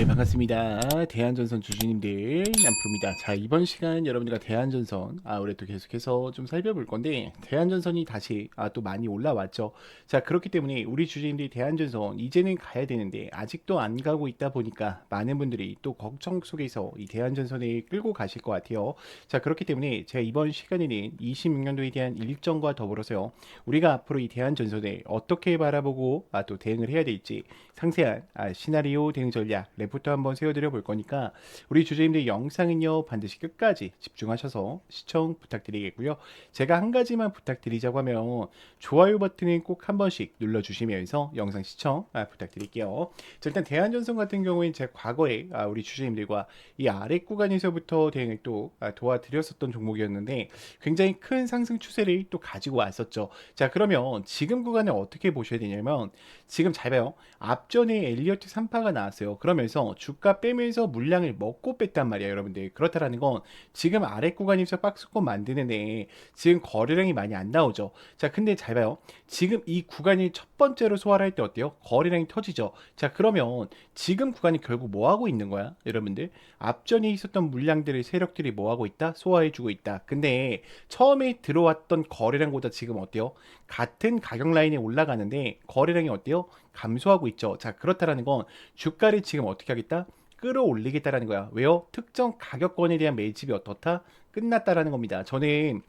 네, 반갑습니다. 대한전선 주주님들, 남프로입니다. 자, 이번 시간 여러분들과 대한전선, 아, 올해 또 계속해서 좀 살펴볼 건데, 대한전선이 다시, 아, 또 많이 올라왔죠. 자, 그렇기 때문에 우리 주주님들이 대한전선, 이제는 가야 되는데, 아직도 안 가고 있다 보니까, 많은 분들이 또 걱정 속에서 이 대한전선을 끌고 가실 것 같아요. 자, 그렇기 때문에 제가 이번 시간에는 26년도에 대한 일정과 더불어서요, 우리가 앞으로 이 대한전선을 어떻게 바라보고, 아, 또 대응을 해야 될지, 상세한 아, 시나리오 대응 전략 레포 트 한번 세워드려 볼 거니까 우리 주주님들 영상은요 반드시 끝까지 집중하셔서 시청 부탁드리겠고요. 제가 한 가지만 부탁드리자고 하면 좋아요 버튼을 꼭 한 번씩 눌러주시면서 영상 시청 아, 부탁드릴게요. 자, 일단 대한전선 같은 경우에는 제 과거에 아, 우리 주주님들과 이 아래 구간에서부터 대응을 또 아, 도와드렸었던 종목이었는데 굉장히 큰 상승 추세를 또 가지고 왔었죠. 자 그러면 지금 구간을 어떻게 보셔야 되냐면 지금 잘 봐요. 앞전에 엘리어트 3파가 나왔어요. 그러면서 주가 빼면서 물량을 먹고 뺐단 말이에요, 여러분들. 그렇다라는 건 지금 아래 구간에서 박스권 만드는데 지금 거래량이 많이 안 나오죠. 자, 근데 잘 봐요. 지금 이 구간이 첫 번째로 소화를 할 때 어때요? 거래량이 터지죠. 자, 그러면 지금 구간이 결국 뭐 하고 있는 거야, 여러분들? 앞전에 있었던 물량들의 세력들이 뭐 하고 있다? 소화해주고 있다. 근데 처음에 들어왔던 거래량보다 지금 어때요? 같은 가격 라인에 올라가는데 거래량이 어때요? 감소하고 있죠. 자, 그렇다라는 건 주가를 지금 어떻게 하겠다? 끌어올리겠다라는 거야. 왜요? 특정 가격권에 대한 매집이 어떻다? 끝났다라는 겁니다. 저는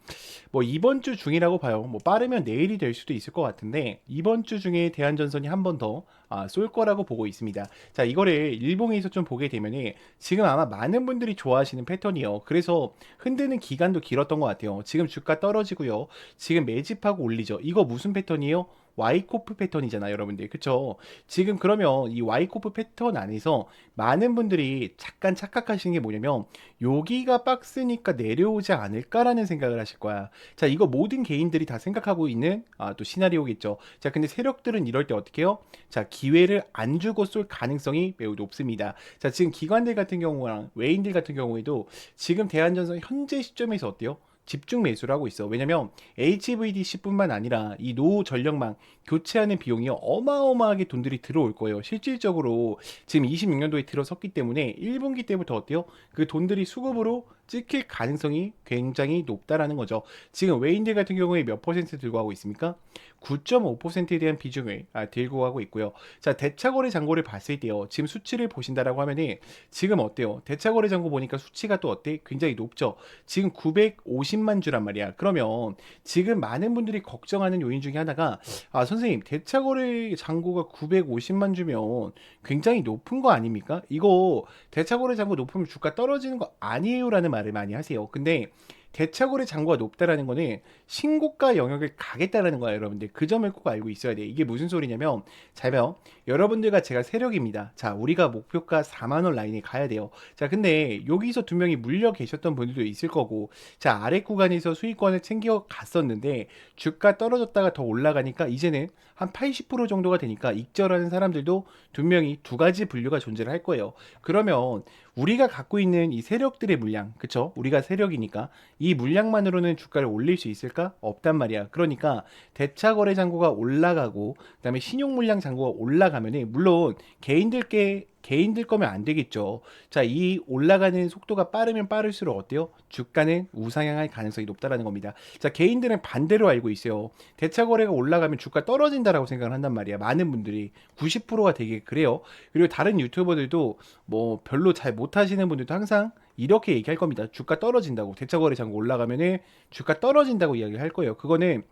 뭐 이번 주 중이라고 봐요. 뭐 빠르면 내일이 될 수도 있을 것 같은데 이번 주 중에 대한전선이 한 번더 아, 쏠 거라고 보고 있습니다. 자, 이거를 일봉에서 좀 보게 되면은 지금 아마 많은 분들이 좋아하시는 패턴이요. 그래서 흔드는 기간도 길었던 것 같아요. 지금 주가 떨어지고요. 지금 매집하고 올리죠. 이거 무슨 패턴이에요? 와이코프 패턴이잖아요, 여러분들. 그쵸? 지금 그러면 이 와이코프 패턴 안에서 많은 분들이 잠깐 착각하시는 게 뭐냐면 여기가 박스니까 내려오지 않을까라는 생각을 하실 거야. 자, 이거 모든 개인들이 다 생각하고 있는 아, 또 시나리오겠죠. 자, 근데 세력들은 이럴 때 어떻게 해요? 자, 기회를 안 주고 쏠 가능성이 매우 높습니다. 자, 지금 기관들 같은 경우랑 외인들 같은 경우에도 지금 대한전선 현재 시점에서 어때요? 집중 매수를 하고 있어. 왜냐면 HVDC뿐만 아니라 이 노후 전력망 교체하는 비용이 어마어마하게 돈들이 들어올 거예요. 실질적으로 지금 26년도에 들어섰기 때문에 1분기 때부터 어때요? 그 돈들이 수급으로 찍힐 가능성이 굉장히 높다라는 거죠. 지금 외인들 같은 경우에 몇 퍼센트 들고 하고 있습니까? 9.5%에 대한 비중을 아, 들고 가고 있고요. 자, 대차거래 잔고를 봤을 때요. 지금 수치를 보신다라고 하면은 지금 어때요? 대차거래 잔고 보니까 수치가 또 어때? 굉장히 높죠. 지금 950만 주란 말이야. 그러면 지금 많은 분들이 걱정하는 요인 중에 하나가 아, 선생님, 대차거래 잔고가 950만 주면 굉장히 높은 거 아닙니까? 이거 대차거래 잔고 높으면 주가 떨어지는 거 아니에요라는 말을 많이 하세요. 근데 대차거래 잔고가 높다라는 거는 신고가 영역을 가겠다라는 거야, 여러분들. 그 점을 꼭 알고 있어야 돼. 이게 무슨 소리냐면, 잘 봐요. 여러분들과 제가 세력입니다. 자, 우리가 목표가 4만원 라인에 가야 돼요. 자, 근데 여기서 두 명이 물려 계셨던 분들도 있을 거고, 자, 아래 구간에서 수익권을 챙겨 갔었는데, 주가 떨어졌다가 더 올라가니까, 이제는 한 80% 정도가 되니까 익절하는 사람들도 두 명이 두 가지 분류가 존재를 할 거예요. 그러면 우리가 갖고 있는 이 세력들의 물량, 그쵸? 우리가 세력이니까 이 물량만으로는 주가를 올릴 수 있을까? 없단 말이야. 그러니까 대차 거래 잔고가 올라가고 그 다음에 신용 물량 잔고가 올라가 면은 물론 개인들께 개인들 거면 안 되겠죠. 자, 이 올라가는 속도가 빠르면 빠를수록 어때요? 주가는 우상향할 가능성이 높다라는 겁니다. 자, 개인들은 반대로 알고 있어요. 대차 거래가 올라가면 주가 떨어진다라고 생각을 한단 말이야. 많은 분들이 90%가 되게 그래요. 그리고 다른 유튜버들도 뭐 별로 잘 못하시는 분들도 항상 이렇게 얘기할 겁니다. 주가 떨어진다고 대차 거래 잔고 올라가면은 주가 떨어진다고 이야기를 할 거예요. 그거는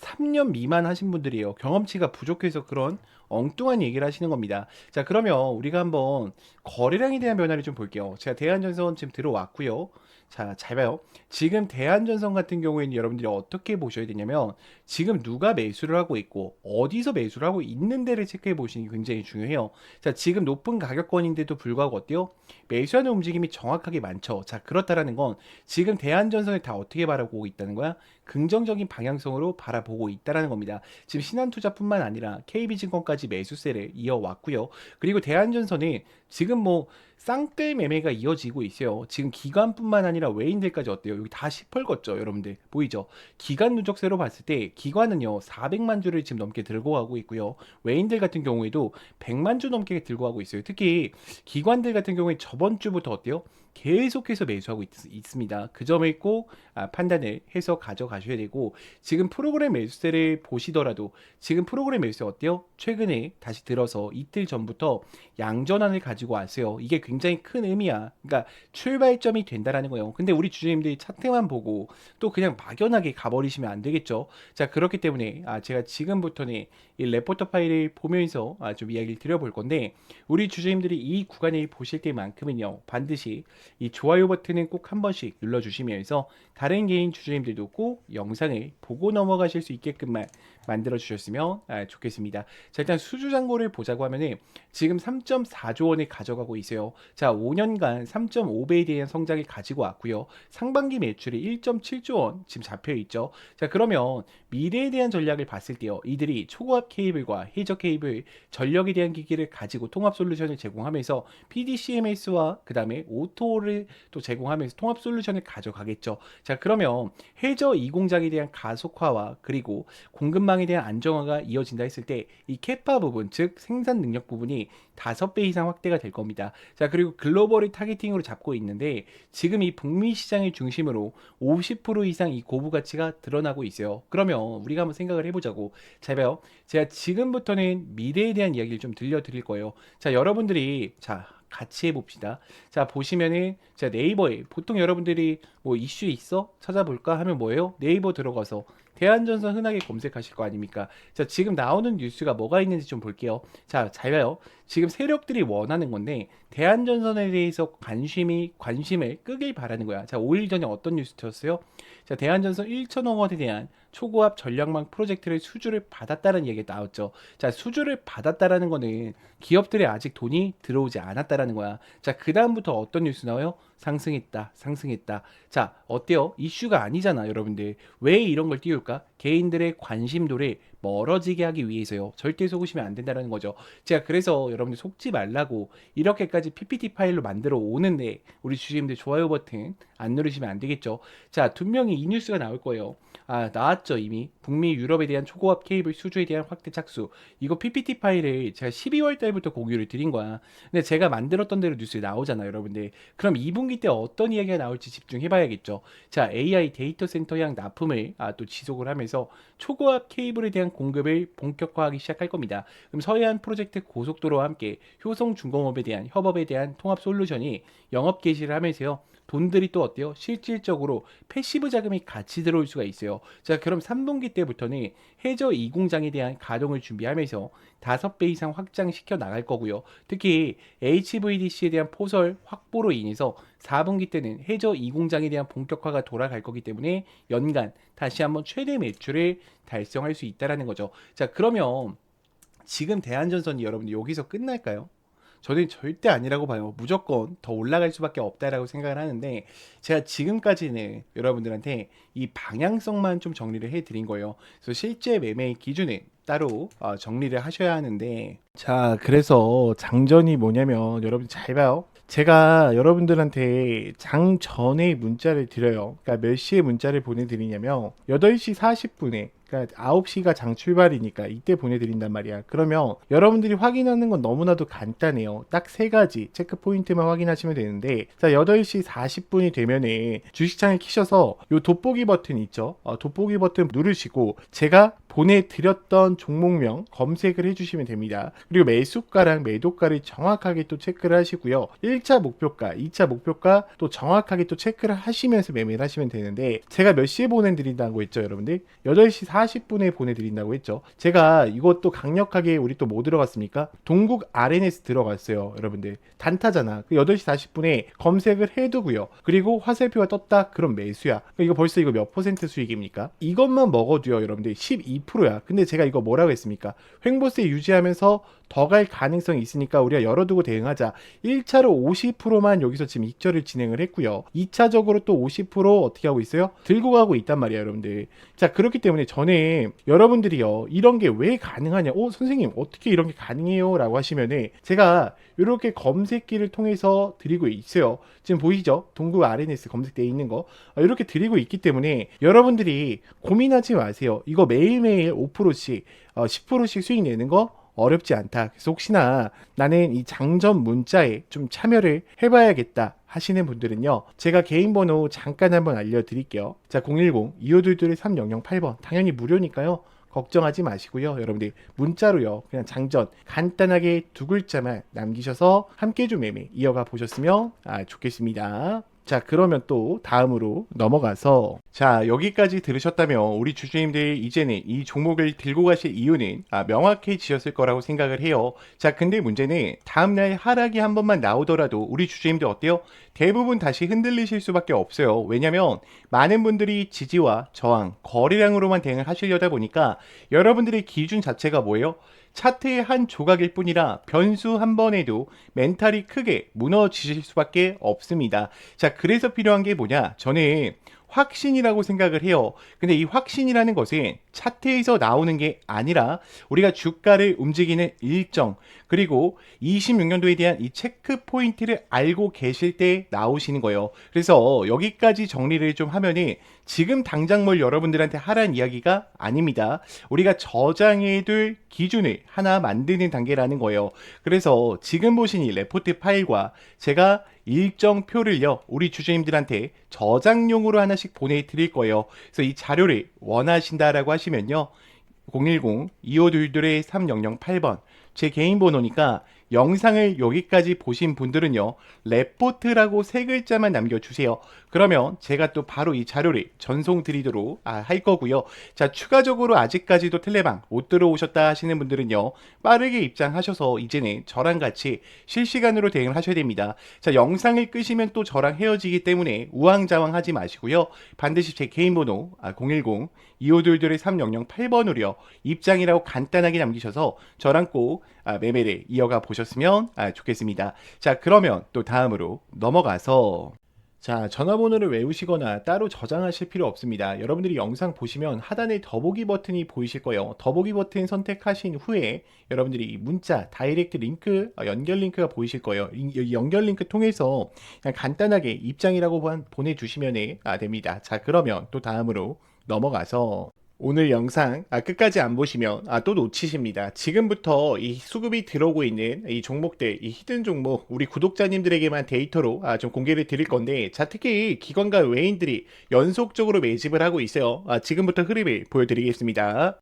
3년 미만 하신 분들이에요. 경험치가 부족해서 그런 엉뚱한 얘기를 하시는 겁니다. 자, 그러면 우리가 한번 거래량에 대한 변화를 좀 볼게요. 제가 대한전선 지금 들어왔고요. 자, 잘 봐요. 지금 대한전선 같은 경우에는 여러분들이 어떻게 보셔야 되냐면 지금 누가 매수를 하고 있고 어디서 매수를 하고 있는 데를 체크해 보시는 게 굉장히 중요해요. 자, 지금 높은 가격권인데도 불구하고 어때요? 매수하는 움직임이 정확하게 많죠. 자, 그렇다라는 건 지금 대한전선을 다 어떻게 바라보고 있다는 거야? 긍정적인 방향성으로 바라보고 있다라는 겁니다. 지금 신한투자뿐만 아니라 KB증권까지 매수세를 이어왔고요. 그리고 대한전선은 지금 뭐 쌍끌 매매가 이어지고 있어요. 지금 기관뿐만 아니라 외인들까지 어때요? 여기 다 시펄겋죠, 여러분들 보이죠? 기관 누적세로 봤을 때 기관은요 400만 주를 지금 넘게 들고 가고 있고요. 외인들 같은 경우에도 100만 주 넘게 들고 가고 있어요. 특히 기관들 같은 경우에 저번 주부터 어때요? 계속해서 매수하고 있, 습니다그 점을 꼭 아, 판단을 해서 가져가셔야 되고 지금 프로그램 매수세를 보시더라도 지금 프로그램 매수세 어때요? 최근에 다시 들어서 이틀 전부터 양전환을 가지고 왔어요. 이게 굉장히 큰 의미야. 그러니까 출발점이 된다라는 거예요. 근데 우리 주주님들이 차트만 보고 또 그냥 막연하게 가버리시면 안 되겠죠. 자 그렇기 때문에 아, 제가 지금부터는 이 레포터 파일을 보면서 아, 좀 이야기를 드려볼 건데 우리 주주님들이 이 구간을 보실 때만큼은요 반드시 이 좋아요 버튼은 꼭 한 번씩 눌러주시면서 다른 개인 주주님들도 꼭 영상을 보고 넘어가실 수 있게끔만 만들어 주셨으면 아, 좋겠습니다. 자 일단 수주 잔고를 보자고 하면은 지금 3.4조 원을 가져가고 있어요. 자 5년간 3.5배에 대한 성장을 가지고 왔고요. 상반기 매출이 1.7조 원 지금 잡혀 있죠. 자 그러면 미래에 대한 전략을 봤을 때요. 이들이 초고압 케이블과 해저 케이블, 전력에 대한 기기를 가지고 통합 솔루션을 제공하면서 PDCMS와 그 다음에 오토를 또 제공하면서 통합 솔루션을 가져가겠죠. 자 그러면 해저 이공장에 대한 가속화와 그리고 공급망 에 대한 안정화가 이어진다 했을 때 이 캐파 부분 즉 생산 능력 부분이 다섯 배 이상 확대가 될 겁니다. 자 그리고 글로벌을 타겟팅으로 잡고 있는데 지금 이 북미 시장을 중심으로 50% 이상 이 고부 가치가 드러나고 있어요. 그러면 우리가 한번 생각을 해보자고. 자 봐요. 제가 지금부터는 미래에 대한 이야기를 좀 들려드릴 거예요. 자 여러분들이 자 같이 해봅시다. 자 보시면은 자 네이버에 보통 여러분들이 뭐 이슈 있어 찾아볼까 하면 뭐예요? 네이버 들어가서 대한전선 흔하게 검색하실 거 아닙니까? 자 지금 나오는 뉴스가 뭐가 있는지 좀 볼게요. 자 잘 봐요. 지금 세력들이 원하는 건데 대한전선에 대해서 관심이 관심을 끄길 바라는 거야. 자 5일 전에 어떤 뉴스 쳤어요? 자 대한전선 1천억 원에 대한 초고압 전력망 프로젝트를 수주를 받았다는 얘기가 나왔죠. 자, 수주를 받았다라는 거는 기업들이 아직 돈이 들어오지 않았다라는 거야. 자, 그다음부터 어떤 뉴스 나와요? 상승했다, 상승했다. 자, 어때요? 이슈가 아니잖아, 여러분들. 왜 이런 걸 띄울까? 개인들의 관심도를 멀어지게 하기 위해서요. 절대 속으시면 안 된다는 거죠. 제가 그래서 여러분들 속지 말라고 이렇게까지 PPT 파일로 만들어 오는데 우리 주주님들 좋아요 버튼 안 누르시면 안 되겠죠. 자, 분명히 이 뉴스가 나올 거예요. 아, 나왔죠, 이미. 북미 유럽에 대한 초고압 케이블 수주에 대한 확대 착수. 이거 PPT 파일을 제가 12월 달부터 공유를 드린 거야. 근데 제가 만들었던 대로 뉴스에 나오잖아요, 여러분들. 그럼 2분기 때 어떤 이야기가 나올지 집중해 봐야겠죠. 자, AI 데이터 센터 향 납품을 아, 또 지속을 하면서 초고압 케이블에 대한 공급을 본격화하기 시작할 겁니다. 그럼 서해안 프로젝트 고속도로와 함께 효성 중공업에 대한 협업에 대한 통합 솔루션이 영업 개시를 하면서요. 돈들이 또 어때요? 실질적으로 패시브 자금이 같이 들어올 수가 있어요. 자, 그럼 3분기 때부터는 해저 2공장에 대한 가동을 준비하면서 5배 이상 확장시켜 나갈 거고요. 특히 HVDC에 대한 포설 확보로 인해서 4분기 때는 해저 2공장에 대한 본격화가 돌아갈 거기 때문에 연간 다시 한번 최대 매출을 달성할 수 있다라는 거죠. 자, 그러면 지금 대한전선이 여러분 여기서 끝날까요? 저는 절대 아니라고 봐요. 무조건 더 올라갈 수밖에 없다라고 생각을 하는데 제가 지금까지는 여러분들한테 이 방향성만 좀 정리를 해드린 거예요. 그래서 실제 매매의 기준은 따로 어, 정리를 하셔야 하는데 자 그래서 장전이 뭐냐면 여러분 잘 봐요. 제가 여러분들한테 장 전에 문자를 드려요. 그러니까 몇 시에 문자를 보내드리냐면 8시 40분에 그러니까 9시가 장 출발이니까 이때 보내드린단 말이야. 그러면 여러분들이 확인하는 건 너무나도 간단해요. 딱 세 가지 체크 포인트만 확인하시면 되는데 자 8시 40분이 되면은 주식창을 키셔서 요 돋보기 버튼 있죠. 어, 돋보기 버튼 누르시고 제가 보내드렸던 종목명 검색을 해주시면 됩니다. 그리고 매수가랑 매도가를 정확하게 또 체크를 하시고요. 1차 목표가, 2차 목표가 또 정확하게 또 체크를 하시면서 매매를 하시면 되는데 제가 몇 시에 보내드린다고 했죠, 여러분들? 8시 40 분에 보내드린다고 했죠. 제가 이것도 강력하게 우리 또 뭐 들어갔습니까? 동국 RNS 들어갔어요. 여러분들. 단타잖아. 그 8시 40분에 검색을 해두고요. 그리고 화살표가 떴다. 그럼 매수야. 그러니까 이거 벌써 이거 몇 퍼센트 수익입니까? 이것만 먹어도요. 여러분들 12%야. 근데 제가 이거 뭐라고 했습니까? 횡보세 유지하면서 더 갈 가능성이 있으니까 우리가 열어두고 대응하자. 1차로 50%만 여기서 지금 익절을 진행을 했고요. 2차적으로 또 50% 어떻게 하고 있어요? 들고 가고 있단 말이야, 여러분들. 자, 그렇기 때문에 전에 여러분들이요. 이런 게 왜 가능하냐? 어, 선생님, 어떻게 이런 게 가능해요? 라고 하시면은 제가 이렇게 검색기를 통해서 드리고 있어요. 지금 보이죠? 동구 RNS 검색되어 있는 거. 어, 이렇게 드리고 있기 때문에 여러분들이 고민하지 마세요. 이거 매일매일 5%씩, 어, 10%씩 수익 내는 거 어렵지 않다. 그래서 혹시나 나는 이 장전 문자에 좀 참여를 해봐야겠다 하시는 분들은요. 제가 개인 번호 잠깐 한번 알려드릴게요. 자, 010-2522-3008번. 당연히 무료니까요. 걱정하지 마시고요. 여러분들 문자로요. 그냥 장전 간단하게 두 글자만 남기셔서 함께 좀 매매 이어가 보셨으면 아, 좋겠습니다. 자, 그러면 또 다음으로 넘어가서 자, 여기까지 들으셨다면 우리 주주님들 이제는 이 종목을 들고 가실 이유는 아, 명확해지셨을 거라고 생각을 해요. 자, 근데 문제는 다음날 하락이 한 번만 나오더라도 우리 주주님들 어때요? 대부분 다시 흔들리실 수밖에 없어요. 왜냐면 많은 분들이 지지와 저항, 거래량으로만 대응을 하시려다 보니까 여러분들의 기준 자체가 뭐예요? 차트의 한 조각일 뿐이라 변수 한 번에도 멘탈이 크게 무너지실 수밖에 없습니다. 자, 그래서 필요한 게 뭐냐? 저는 확신이라고 생각을 해요. 근데 이 확신이라는 것은 차트에서 나오는 게 아니라 우리가 주가를 움직이는 일정 그리고 26년도에 대한 이 체크 포인트를 알고 계실 때 나오시는 거예요. 그래서 여기까지 정리를 좀 하면은 지금 당장 뭘 여러분들한테 하라는 이야기가 아닙니다. 우리가 저장해둘 기준을 하나 만드는 단계라는 거예요. 그래서 지금 보신 이 레포트 파일과 제가 일정 표를요, 우리 주주님들한테 저장용으로 하나씩 보내드릴 거예요. 그래서 이 자료를 원하신다라고 하시 면요, 010-2522-3008번. 제 개인 번호니까 영상을 여기까지 보신 분들은요, 레포트라고 세 글자만 남겨주세요. 그러면 제가 또 바로 이 자료를 전송 드리도록 아, 할 거고요. 자, 추가적으로 아직까지도 텔레방 못 들어오셨다 하시는 분들은요, 빠르게 입장하셔서 이제는 저랑 같이 실시간으로 대응을 하셔야 됩니다. 자, 영상을 끄시면 또 저랑 헤어지기 때문에 우왕좌왕 하지 마시고요. 반드시 제 개인 번호 아, 010 2522-3008번으로요. 입장이라고 간단하게 남기셔서 저랑 꼭 아, 매매를 이어가 보셨으면 아, 좋겠습니다. 자, 그러면 또 다음으로 넘어가서 자, 전화번호를 외우시거나 따로 저장하실 필요 없습니다. 여러분들이 영상 보시면 하단에 더보기 버튼이 보이실 거예요. 더보기 버튼 선택하신 후에 여러분들이 문자, 다이렉트 링크, 어, 연결 링크가 보이실 거예요. 이 연결 링크 통해서 그냥 간단하게 입장이라고 보- 보내주시면 아, 됩니다. 자, 그러면 또 다음으로 넘어가서 오늘 영상 아, 끝까지 안 보시면 아, 또 놓치십니다. 지금부터 이 수급이 들어오고 있는 이 종목들, 이 히든 종목 우리 구독자님들에게만 데이터로 아, 좀 공개를 드릴 건데 자 특히 기관과 외인들이 연속적으로 매집을 하고 있어요. 아, 지금부터 흐름을 보여드리겠습니다.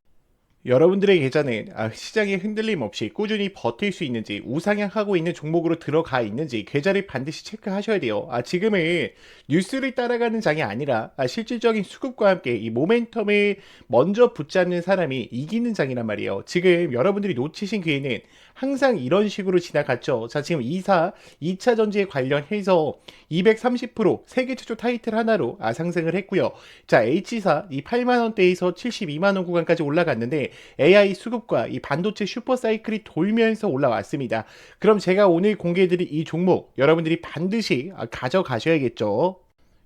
여러분들의 계좌는 아, 시장에 흔들림 없이 꾸준히 버틸 수 있는지 우상향하고 있는 종목으로 들어가 있는지 계좌를 반드시 체크하셔야 돼요. 아, 지금은 뉴스를 따라가는 장이 아니라 아, 실질적인 수급과 함께 이 모멘텀을 먼저 붙잡는 사람이 이기는 장이란 말이에요. 지금 여러분들이 놓치신 기회는 항상 이런 식으로 지나갔죠. 자, 지금 2사, 2차 전지에 관련해서 230% 세계 최초 타이틀 하나로 아, 상승을 했고요. 자, H사 이 8만 원대에서 72만 원 구간까지 올라갔는데 AI 수급과 이 반도체 슈퍼 사이클이 돌면서 올라왔습니다. 그럼 제가 오늘 공개해드릴 이 종목 여러분들이 반드시 아, 가져가셔야겠죠.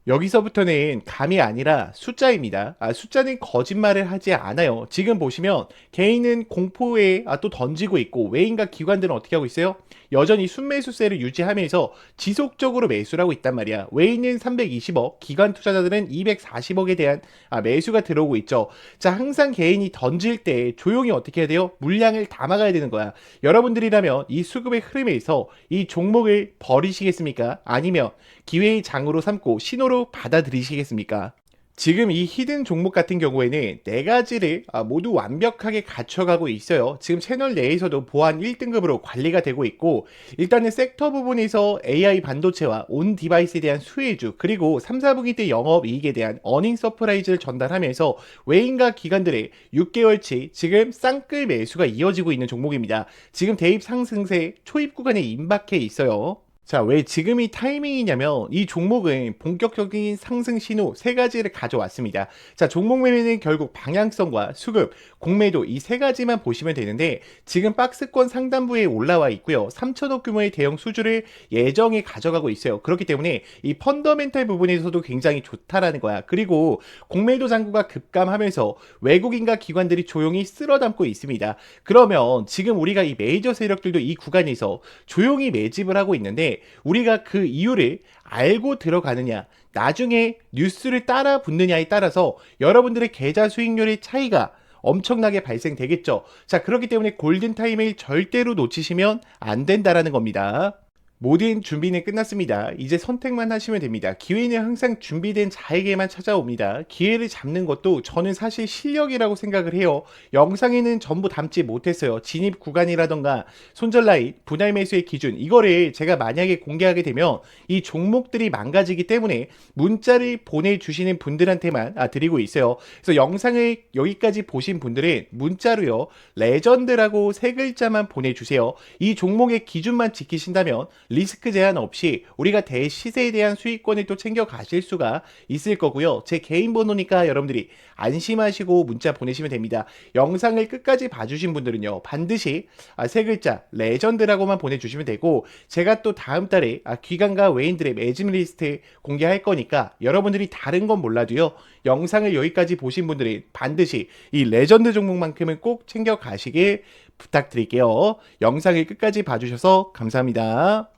여기서부터는 감이 아니라 숫자입니다. 아, 숫자는 거짓말을 하지 않아요. 지금 보시면 개인은 공포에 아, 또 던지고 있고 외인과 기관들은 어떻게 하고 있어요? 여전히 순매수세를 유지하면서 지속적으로 매수를 하고 있단 말이야. 외인은 320억, 기관 투자자들은 240억에 대한 아, 매수가 들어오고 있죠. 자, 항상 개인이 던질 때 조용히 어떻게 해야 돼요? 물량을 담아가야 되는 거야. 여러분들이라면 이 수급의 흐름에서 이 종목을 버리시겠습니까? 아니면 기회의 장으로 삼고 신호로 받아들이시겠습니까? 지금 이 히든 종목 같은 경우에는 네 가지를 아, 모두 완벽하게 갖춰가고 있어요. 지금 채널 내에서도 보안 1등급으로 관리가 되고 있고 일단은 섹터 부분에서 AI 반도체와 온 디바이스에 대한 수혜주 그리고 3, 4분기 때 영업 이익에 대한 어닝 서프라이즈를 전달하면서 외인과 기관들의 6개월치 지금 쌍끌 매수가 이어지고 있는 종목입니다. 지금 대입 상승세 초입 구간에 임박해 있어요. 자, 왜 지금이 타이밍이냐면 이 종목은 본격적인 상승 신호 세 가지를 가져왔습니다. 자, 종목 매매는 결국 방향성과 수급, 공매도 이 세 가지만 보시면 되는데 지금 박스권 상단부에 올라와 있고요. 3천억 규모의 대형 수주를 예정에 가져가고 있어요. 그렇기 때문에 이 펀더멘탈 부분에서도 굉장히 좋다라는 거야. 그리고 공매도 잔고가 급감하면서 외국인과 기관들이 조용히 쓸어담고 있습니다. 그러면 지금 우리가 이 메이저 세력들도 이 구간에서 조용히 매집을 하고 있는데 우리가 그 이유를 알고 들어가느냐, 나중에 뉴스를 따라 붙느냐에 따라서 여러분들의 계좌 수익률의 차이가 엄청나게 발생되겠죠. 자, 그렇기 때문에 골든타임을 절대로 놓치시면 안 된다라는 겁니다. 모든 준비는 끝났습니다. 이제 선택만 하시면 됩니다. 기회는 항상 준비된 자에게만 찾아옵니다. 기회를 잡는 것도 저는 사실 실력이라고 생각을 해요. 영상에는 전부 담지 못했어요. 진입 구간이라던가 손절 라인, 분할 매수의 기준 이거를 제가 만약에 공개하게 되면 이 종목들이 망가지기 때문에 문자를 보내주시는 분들한테만 아, 드리고 있어요. 그래서 영상을 여기까지 보신 분들은 문자로요. 레전드라고 세 글자만 보내주세요. 이 종목의 기준만 지키신다면 리스크 제한 없이 우리가 대시세에 대한 수익권을 또 챙겨 가실 수가 있을 거고요. 제 개인 번호니까 여러분들이 안심하시고 문자 보내시면 됩니다. 영상을 끝까지 봐주신 분들은요. 반드시 아, 세 글자 레전드라고만 보내주시면 되고 제가 또 다음 달에 아, 기관과 외인들의 매짐 리스트 공개할 거니까 여러분들이 다른 건 몰라도요. 영상을 여기까지 보신 분들이 반드시 이 레전드 종목만큼은 꼭 챙겨 가시길 부탁드릴게요. 영상을 끝까지 봐주셔서 감사합니다.